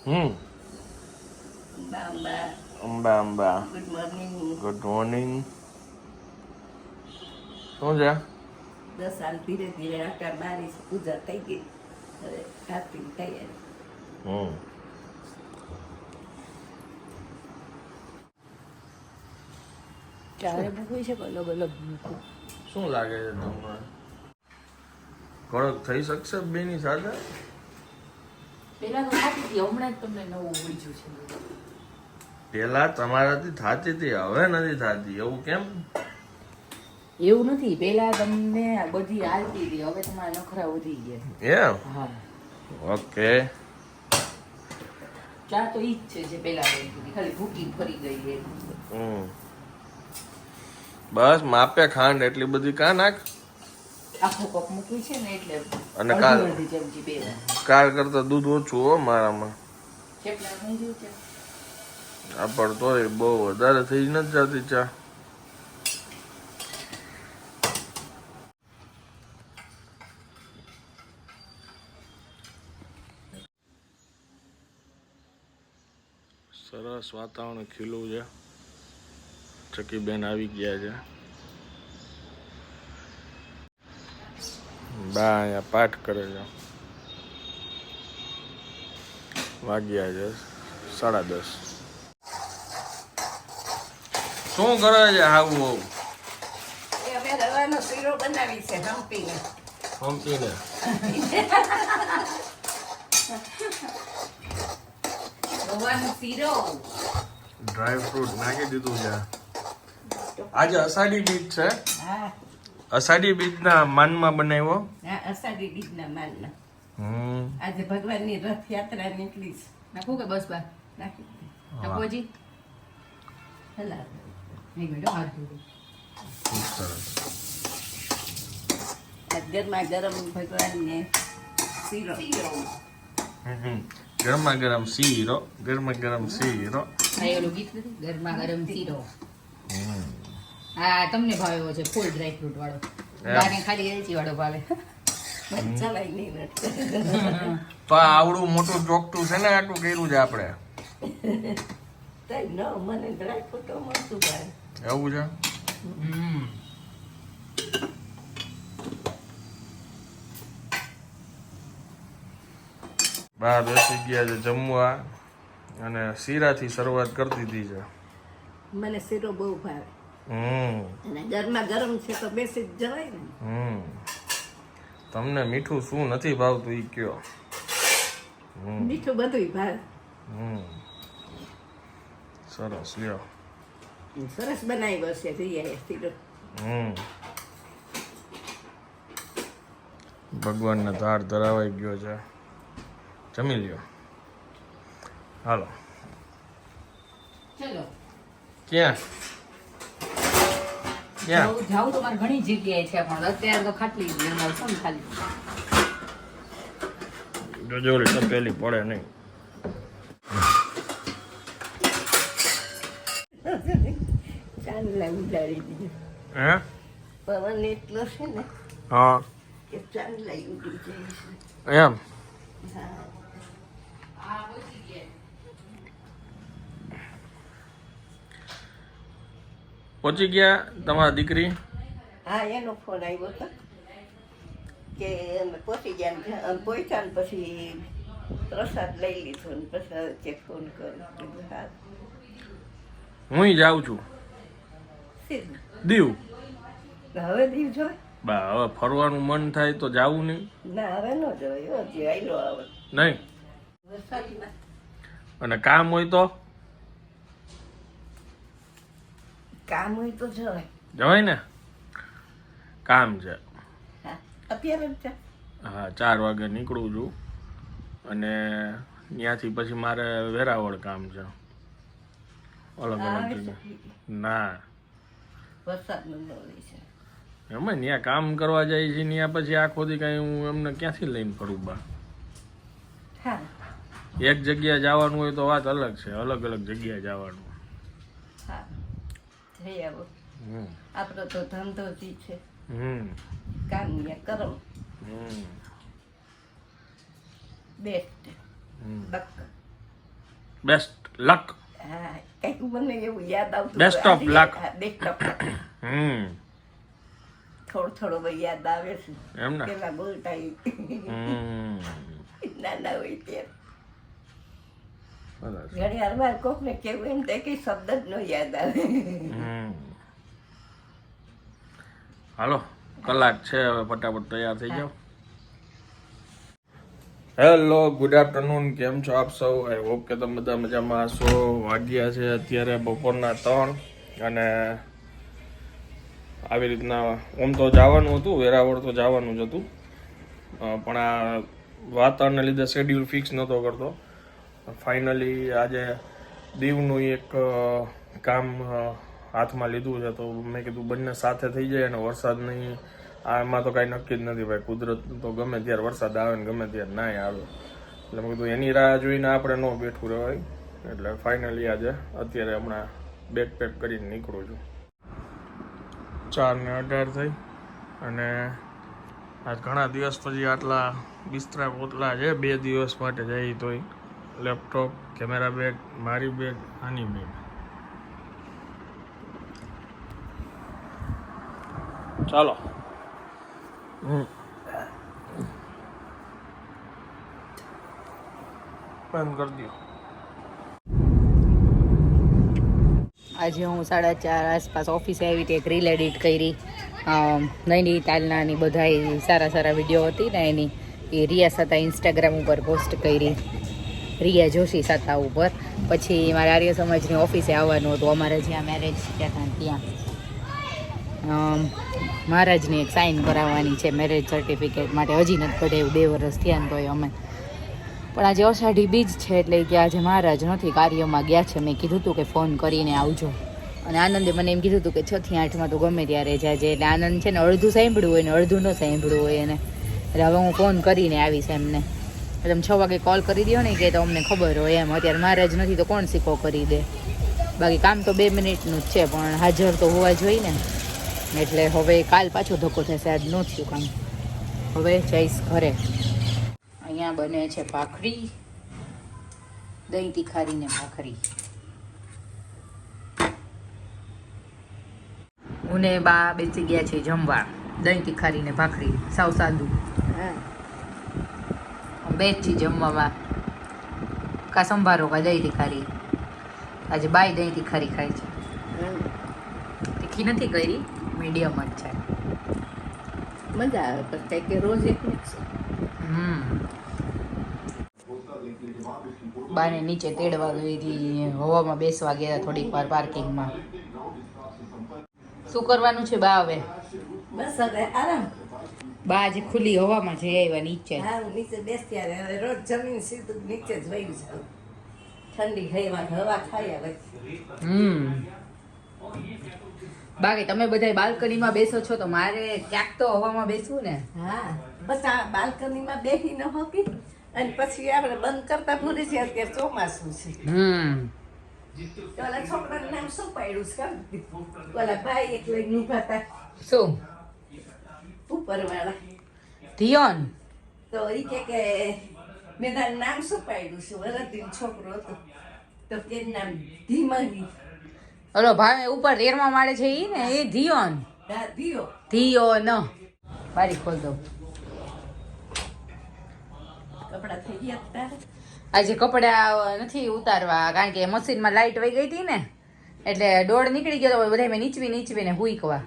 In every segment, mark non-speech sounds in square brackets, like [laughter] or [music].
હમ Amba Amba good morning good morning શું છે દસ સાલ ધીરે ધીરે આટા મારી પૂજા થઈ ગઈ હવે આરતી તૈયારી હમ ચારે મૂકવી છે અલગ અલગ મૂકવું શું લાગે છે તમને કડક થઈ શકશે બેની સાથે પેલા તો થતી હતી હમણાં જ તમને નવું ઉડીજું છે. પેલા તમારાથી થતી હતી હવે નથી થતી એવું કેમ? એવું નથી પેલા તમને બધી હાલતી હતી હવે તમારા નખરા વધી ગયા એમ? હા. ઓકે. ચા તો ઈ જ છે જે પેલા ખાલી ભૂકી ફરી ગઈ છે. હમ. બસ માપે ખાંડ એટલી બધી કા નાખ? આખો કપ મૂકવી છે ને એટલે અને કાલ- ચમચી પેલા કાલ કરતા દૂધ ઓછું હો મારામાં. છે? આ પણ તોય બહુ વધારે થઈ નથી જતી ચા. સરસ વાતાવરણ ખીલું છે. ચકીબેન આવી ગયા છે. બા અહીંયા પાઠ કરે છે. વાગ્યા છે સાડા દસ. શું કરે છે આવું આવું રવાનો શીરો બનાવી છે હંપીને. હમ્પીને રવાનો શીરો. ડ્રાય ફ્રૂટ નાખી દીધું છે. આજે અષાઢી બીજ છે. હા. અષાઢી બીજના માનમાં બનાવ્યો? હા અષાઢી બીજના માનના હમ. આજે ભગવાનની રથયાત્રા નીકળી છે. નાખું કે બસ બા નાખી દે. નાખું હજી હલા. એક મિનિટ હો, હાથ ધોઉં. ખૂબ સરસ. ગરમા ગરમ ભગવાનને શીરો. ગરમા ગરમ શીરો ગરમા ગરમ શીરો. ગરમા ગરમ શીરો. હમ. હા તમને ભાવે એવો છે ફૂલ ડ્રાય ફ્રૂટ વાળો. બાને ખાલી એલચી વાળો ભાવે. આ આવડું મોટું ચોકટું છે ને આટલું કર્યું છે આપણે? તઈ ન મને ડ્રાય ફ્રૂટો મળતું ભાઈ એવું છે? હમ. બેસી ગયા છે જમવા અને શીરાથી શરૂઆત કરી દીધી છે. મને શીરો બહુ ભાવે. અને ગરમા ગરમ છે તો બેસી જ જવાય ને. હમ. તમને મીઠું શું નથી ભાવતું ઈ કયો? હમ. મીઠું બધું ભાવે. હમ. સરસ લ્યો. સરસ બનાવ્યો છે શીરો હમ. ભગવાનને ધાર ધરાવાઈ ગયો છે. જમી લ્યો. હાલો. ચલો. ક્યાં? જાવું જાવું તો મારે ઘણી જગ્યાએ છે પણ અત્યારે તો ખાટલી જ બનાવું છું ને ખાલી. તપેલી પડે નહીં. ચાંદલા ઉડાડી દીધું. હે? પવન એટલો છે ને હા. કે ચાંદલા ઉડી જાય છે. એમ હા પહોંચી ગયા તમારા દીકરી? હા એનો ફોન આવ્યો હતો કે પહોંચી ગયા પહોંચ્યા ને પછી પ્રસાદ લઈ લીધો ને પછી કે ફોન કર્યો હા. હું જાઉં છું. દીવ. હવે દીવ જો બા હવે ફરવાનું મન થાય તો જાવું નહીં. ના હવે ન આવે. નહીં. અને કામ હોય તો? કામ હોય તો જવાય જવાય ને? કામ છે. હા. અત્યારે હા ચાર વાગે નીકળું છું. અને ત્યાંથી પછી મારે વેરાવળ કામ છે. અલગ અલગ ના. એમાં ત્યાં કામ કરવા જાય છે ત્યાં પછી આખો દી કાંઈ હું એમને ક્યાંથી લઈને ફરું બા? હા. એક જગ્યા જવાનું હોય તો વાત અલગ છે અલગ અલગ જગ્યાએ જવાનું. જઈ આવો. આપણો તો ધંધો જી છે. કામ કરો. બેસ્ટ બેસ્ટ લક હા કંઈક મને એવું યાદ આવતું. હા, best હમ. થોડો થોડો ભાઈ યાદ આવે છે. એમ ને? પેલા બોલતા [laughs] નાના હોય ત્યારે. ઘણી વાર કોકને કેવું એમ થાય કે શબ્દ જ ન યાદ આવે હાલો કલાક છે હવે ફટાફટ તૈયાર થઈ જાઓ હેલો ગુડ આફ્ટરનૂન કેમ છો આપ સૌ? આઈ હોપ કે તમે બધા મજામાં હશો. વાગ્યા છે અત્યારે બપોરના ત્રણ અને આવી રીતના ઓમ તો જવાનું હતું વેરાવળ તો જવાનું જ હતું. પણ આ વાતાવરણને લીધે શેડ્યુલ ફિક્સ નહોતો કરતો. ફાઇનલી આજે દીવનું એક કામ હાથમાં લીધું છે. તો મેં કીધું બંને સાથે થઈ જાય અને વરસાદ નહીં. આમાં તો કાંઈ નક્કી જ નથી ભાઈ. કુદરત તો ગમે ત્યારે વરસાદ આવે ને ગમે ત્યારે ના આવે. એટલે મેં કીધું એની રાહ જોઈને આપણે ન બેઠું રહેવાય. એટલે ફાઇનલી આજે અત્યારે હમણાં બેક પેક કરીને નીકળું છું. ચાર ને અઢાર થઈ અને આજ ઘણા દિવસ પછી આટલા બિસ્તરા પોતલા છે, બે દિવસ માટે જઈ તોય. લેપટોપ, કેમેરા બેગ, મારી બેગ, આની બેગ. ચાલો. બંધ આજે હું સાડા ચાર આસપાસ ઓફિસે આવી હતી, એક રીલ એડિટ કરી. નૈનીતાલના ની બધા સારા સારા વીડિયો હતી ને એની. એ રિયાસ હતા ઇન્સ્ટાગ્રામ ઉપર પોસ્ટ કરી. રિયા જોશી સત્તા ઉપર. પછી મારે આર્ય સમાજની ઓફિસે આવવાનું હતું. અમારે જ્યાં મેરેજ થયા હતા ત્યાં. મહારાજની એક સાઇન કરાવવાની છે મેરેજ સર્ટિફિકેટ માટે. હજી નથી કઢાવ્યું બે વર્ષ થયા ને તોય અમે. પણ આજે અષાઢી બીજ છે એટલે કે આજે મહારાજ નથી કાર્યમાં ગયા છે. મેં કીધું હતું કે ફોન કરીને આવજો. અને આનંદે મને એમ કીધું હતું કે છ થી આઠમાં તો ગમે ત્યારે જાજે. એટલે આનંદ છે ને અડધું સાંભળ્યું હોય ને અડધું ન સાંભળ્યું હોય એને. એટલે હવે હું ફોન કરીને આવીશ એમને. તમે છ વાગે કોલ કરી દો ને કે તો અમને ખબર હોય એમ. અત્યારે મારે જ નથી તો કોણ સિક્કો કરી દે? બાકી કામ તો બે મિનિટનું જ છે, પણ હાજર તો હોવા જોઈએ ને. એટલે હવે કાલ પાછો ધક્કો થશે, આજ ન થયું કામ. હવે જઈશ ઘરે. અહીંયા બને છે ભાખરી. દહીં તીખારી ને ભાખરી. હું ને બા બેસી ગયા છે જમવા. દહીં તીખારી ને ભાખરી. સાવ સાદું. બે જ છે જમવામાં. કા સંભારો કા દહીંથી તીખારી આજે બાય દહીંથી તીખારી ખાય છે. તીખી નથી કરી મીડિયમ જ છે. મજા આવે પણ કે રોજ એક હમ. બાને નીચે તેડવા ગઈ હતી હવામાં બેસવા ગયા થોડીક વાર પાર્કિંગમાં. શું કરવાનું છે બા હવે? બસ હવે આરામ. બા આજે ખુલ્લી હવામાં જઈ આવ્યા નીચે હા હું નીચે બેસતી આવે રોજ જમીન સીધું નીચે જ વહી જાઉં. ઠંડી હવામાં હવા ખાઈ આવે હમ. બાકી તમે બધા બાલ્કનીમાં બેસો છો તો મારે ક્યાંક તો હવામાં બેસવું ને. હા બસ આ બાલ્કનીમાં બેસી ન હોકી અને પછી આપણે બંધ કરતા ભૂલી છે અત્યારે ચોમાસું છે. હમ. ઓલા છોકરાનું નામ શું પાડ્યું છે? ઓલા ભાઈ એક લઈને ઊભા હતા. શું? ઉપરવાળા ધીયોન તો એ કે કે મેં તારું નામ શું પાડ્યું છે વરદીન છોકરો હતો તો કે નામ ધીમાની હલો ભાઈ ઉપર રેરમાં માળે છે એ ને એ ધીયોન ધીયો ધીયોન બારી ખોલ દઉં કપડા થઈ ગયા તારે આજે કપડા નથી ઉતારવા કારણ કે મશીનમાં લાઈટ વહી ગઈ હતી ને એટલે દોડ નીકળી ગયો તો બધા મેં નીચવી નીચવીને હુઈકવા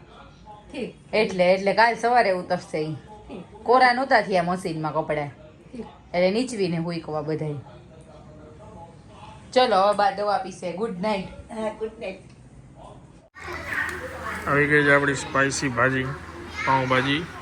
એટલે એટલે કાલ સવારે ઉતરશે ઈ. કોરા નહોતા થયા મશીનમાં કપડા. એટલે નીચવીને હુઈકવા બધાય. ચલો હવે બા દવા પીસે ગુડ નાઇટ ગુડ નાઇટ આવી ગઈ છે આપણી સ્પાઇસી ભાજી પાઉંભાજી. પાઉં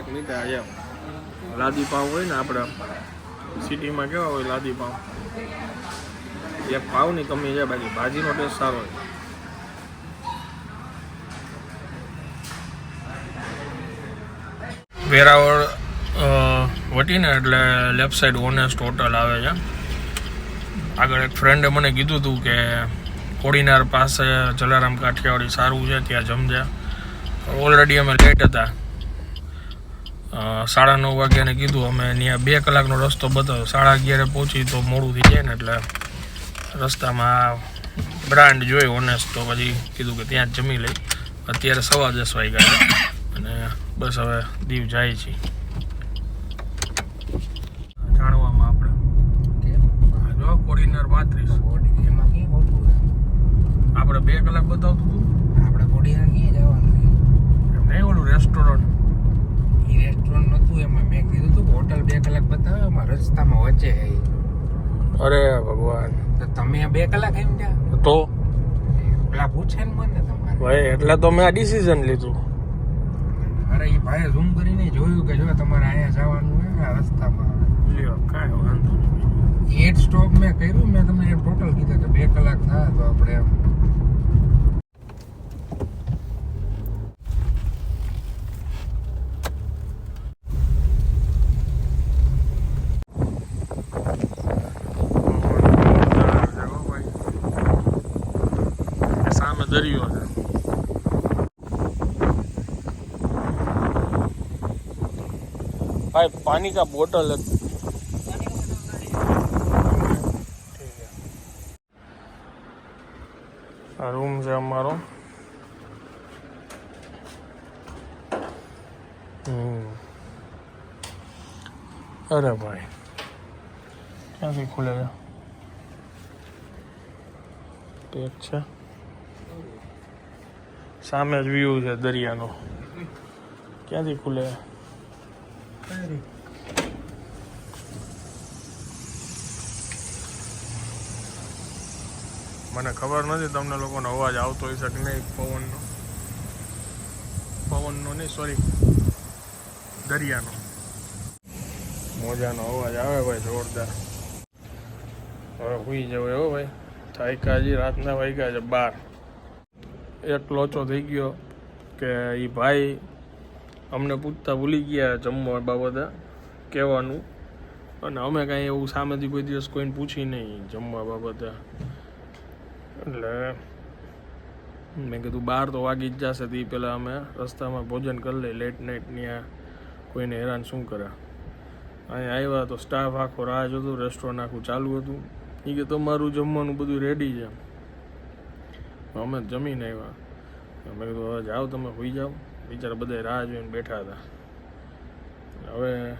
એક લીધા એમ. લાદી પાવ હોય ને આપણે સિટીમાં કેવા હોય લાદી પાવ. એ પાવની કમી છે બાકી ભાજીનો ટેસ્ટ સારો હોય. વેરાવળ વટીને એટલે લેફ્ટ સાઈડ ઓનેસ્ટ હોટલ આવે છે. આગળ એક ફ્રેન્ડે મને કીધું હતું કે કોડીનાર પાસે જલારામ કાઠિયાવાડી સારું છે, ત્યાં જમજે. ઓલરેડી અમે લેટ હતા. સાડા નવ વાગ્યાને કીધું અમે ત્યાં બે કલાકનો રસ્તો બતાવ્યો. સાડા અગિયારે પહોંચી તો મોડું થઈ જાય ને એટલે રસ્તામાં બ્રાન્ડ જોઈ ઓનેસ્ટ તો પછી કીધું કે ત્યાં જ જમી લઈ. અત્યારે સવા દસ વાગ્યા અને બસ હવે દીવ જાય છે. જાણવામાં આપણે. જો કોડીનાર પાંત્રીસ આપણે બે કલાક બતાવતું આપણે બોડીના ક્યાં જવાનું? નહીં ઓલું રેસ્ટોરન્ટ ઈ રેસ્ટોરન્ટ નતું એમાં મેં કીધું તું કે હોટલ બે કલાક બતાવે અમારા રસ્તામાં વચ્ચે. અરે ભગવાન. તો તમે બે કલાક એમ ત્યાં તો? પેલા પૂછે ને મને તમારે. ભાઈ એટલે તો મેં આ ડિસિઝન લીધું. અરે એ ભાઈએ ઝૂમ કરીને જોયું કે જો તમારે અહીંયા જવાનું હોય આ રસ્તામાં. લ્યો કાંઈ વાંધો નહીં. એટ સ્ટોપ મેં કર્યું મેં તમને ટોટલ કીધું કે બે કલાક થાય તો આપણે એમ સામે દરિયો છે भाई पानी का बोतल है આ રૂમ છે અમારો હમ. અરે ભાઈ ક્યાંથી ખુલે છે પેક છે સામે જ વ્યૂ છે દરિયાનો ક્યાંથી ખુલે મને ખબર નથી તમને લોકોનો અવાજ આવતો હશે કે નહીં પવનનો. પવનનો નહીં સોરી દરિયાનો. મોજાનો અવાજ આવે ભાઈ જોરદાર. હવે હુઈ જવાય એવો ભાઈ. થાયકા હજી રાતના વાગ્યા છે બાર. એક લોચો થઈ ગયો કે એ ભાઈ અમને પૂછતા ભૂલી ગયા જમવા બાબતે કહેવાનું. અને અમે કાંઈ એવું સામેથી કોઈ દિવસ કોઈને પૂછી નહીં જમવા બાબતે. એટલે મેં કીધું બાર તો વાગી જ જશે તે પહેલાં અમે રસ્તામાં ભોજન કરી લઈ લેટ નાઇટ ત્યાં કોઈને હેરાન શું કરે. અહીંયા આવ્યા તો સ્ટાફ આખો રાહ જોતો રેસ્ટોરન્ટ આખું ચાલુ હતું. એ કે તમારું જમવાનું બધું રેડી છે. અમે જમીને આવ્યા. મેં કીધું હવે જાઓ તમે, હોઈ જાઓ. બિચારા બધા રાહ જોઈને બેઠા હતા. હવે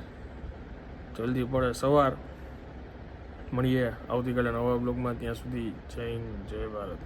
જલ્દી પડે સવાર. મળીએ આવતીકાલે નવા બ્લોગમાં. ત્યાં સુધી જય જય ભારત.